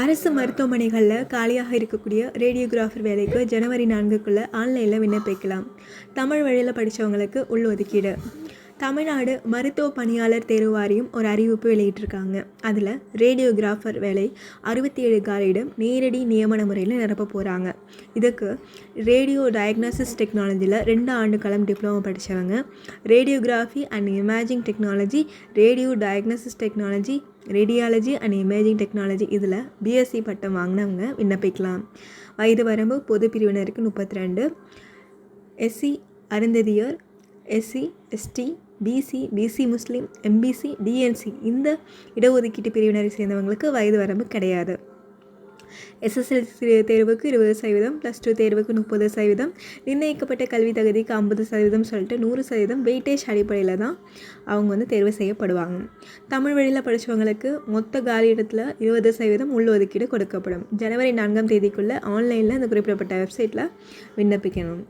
அரசு மருத்துவமனைகளில் காலியாக இருக்கக்கூடிய ரேடியோகிராஃபர் வேலைக்கு ஜனவரி நான்குக்குள்ளே ஆன்லைனில் விண்ணப்பிக்கலாம். தமிழ் வழியில் படித்தவங்களுக்கு உள்ஒதுக்கீடு தமிழ்நாடு மருத்துவ பணியாளர் தேர்வு வாரியம் ஒரு அறிவிப்பு வெளியிட்டிருக்காங்க. அதில் ரேடியோகிராஃபர் வேலை அறுபத்தி ஏழு காலிடம் நேரடி நியமன முறையில் நிரப்ப போகிறாங்க இதுக்கு ரேடியோ டயக்னாசிஸ் டெக்னாலஜியில் ரெண்டு ஆண்டு காலம் டிப்ளமோ படித்தவங்க radiography and imaging technology radio diagnosis technology radiology and imaging technology இதில் பிஎஸ்சி பட்டம் வாங்கினவங்க விண்ணப்பிக்கலாம். வயது வரம்பு பொது பிரிவினருக்கு முப்பத்தி ரெண்டு SC Arunthathiyar SC ST BC BC முஸ்லீம் எம்பிசி டிஎன்சி இந்த இடஒதுக்கீட்டு பிரிவினரை சேர்ந்தவங்களுக்கு வயது வரம்பு கிடையாது. எஸ்எஸ்எல்சி தேர்வுக்கு இருபது சதவீதம் ப்ளஸ் டூ தேர்வுக்கு முப்பது சதவீதம் நிர்ணயிக்கப்பட்ட கல்வி தகுதிக்கு ஐம்பது சதவீதம் சொல்லிட்டு நூறு சதவீதம் வெயிட்டேஜ் அடிப்படையில் தான் அவங்க வந்து தேர்வு செய்யப்படுவாங்க. தமிழ் வழியில் படித்தவங்களுக்கு மொத்த காலி இடத்துல இருபது சதவீதம் உள்ஒதுக்கீடு கொடுக்கப்படும். ஜனவரி நான்காம் தேதிக்குள்ளே ஆன்லைனில் அந்த குறிப்பிடப்பட்ட வெப்சைட்டில் விண்ணப்பிக்கணும்.